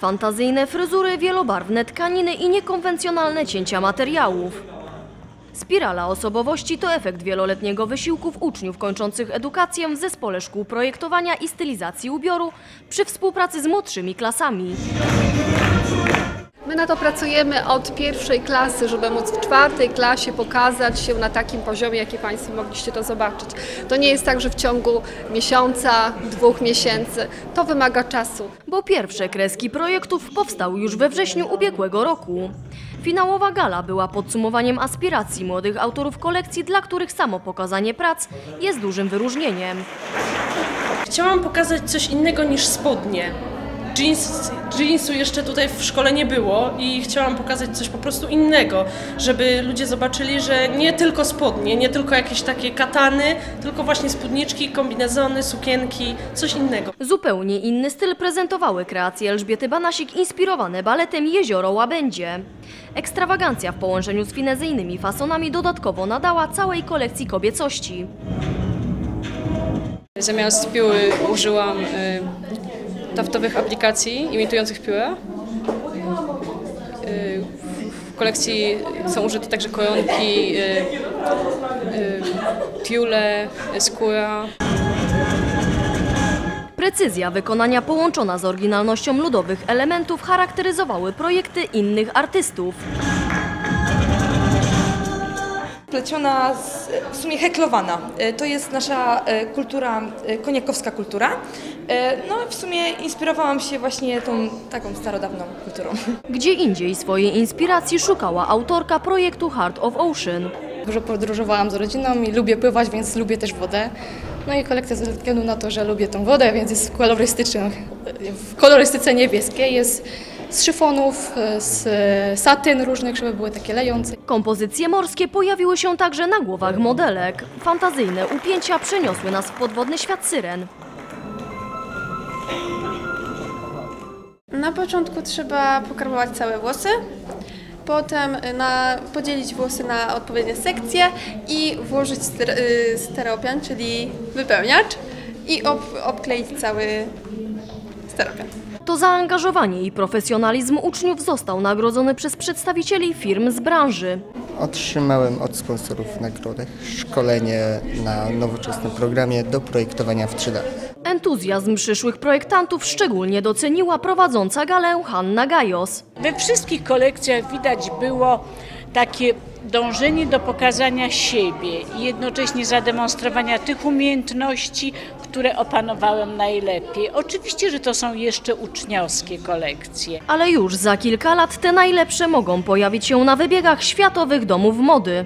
Fantazyjne fryzury, wielobarwne tkaniny i niekonwencjonalne cięcia materiałów. Spirala osobowości to efekt wieloletniego wysiłków uczniów kończących edukację w Zespole Szkół Projektowania i Stylizacji Ubioru przy współpracy z młodszymi klasami. Na to pracujemy od pierwszej klasy, żeby móc w czwartej klasie pokazać się na takim poziomie, jaki Państwo mogliście to zobaczyć. To nie jest tak, że w ciągu miesiąca, dwóch miesięcy. To wymaga czasu. bo pierwsze kreski projektów powstały już we wrześniu ubiegłego roku. Finałowa gala była podsumowaniem aspiracji młodych autorów kolekcji, dla których samo pokazanie prac jest dużym wyróżnieniem. Chciałam pokazać coś innego niż spodnie. Jeans, jeansu jeszcze tutaj w szkole nie było i chciałam pokazać coś po prostu innego, żeby ludzie zobaczyli, że nie tylko spodnie, nie tylko jakieś takie katany, tylko właśnie spódniczki, kombinezony, sukienki, coś innego. Zupełnie inny styl prezentowały kreacje Elżbiety Banasik inspirowane baletem Jezioro Łabędzie. Ekstrawagancja w połączeniu z finezyjnymi fasonami dodatkowo nadała całej kolekcji kobiecości. Zamiast piły użyłam y, taftowych aplikacji imitujących piłę. Y, w kolekcji są użyte także kojonki, y, y, tiule, skóra. Precyzja wykonania połączona z oryginalnością ludowych elementów charakteryzowały projekty innych artystów. Pleciona, z, w sumie heklowana. E, To jest nasza e, kultura, e, koniakowska kultura. No w sumie inspirowałam się właśnie tą taką starodawną kulturą. Gdzie indziej swojej inspiracji szukała autorka projektu Heart of Ocean. Dużo podróżowałam z rodziną i lubię pływać, więc lubię też wodę. No i kolekcja ze względu na to, że lubię tą wodę, więc jest kolorystyczna, w kolorystyce niebieskiej, jest z szyfonów, z satyn różnych, żeby były takie lejące. Kompozycje morskie pojawiły się także na głowach modelek. Fantazyjne upięcia przeniosły nas w podwodny świat syren. Na początku trzeba pokarmować całe włosy, potem na, podzielić włosy na odpowiednie sekcje i włożyć ster, y, steropian, czyli wypełniacz i ob, obkleić cały steropian. To zaangażowanie i profesjonalizm uczniów został nagrodzony przez przedstawicieli firm z branży. Otrzymałem od sponsorów nagrodę szkolenie na nowoczesnym programie do projektowania w 3D. Entuzjazm przyszłych projektantów szczególnie doceniła prowadząca galę Hanna Gajos. We wszystkich kolekcjach widać było takie dążenie do pokazania siebie i jednocześnie zademonstrowania tych umiejętności, które opanowałem najlepiej. Oczywiście, że to są jeszcze uczniowskie kolekcje. Ale już za kilka lat te najlepsze mogą pojawić się na wybiegach światowych domów mody.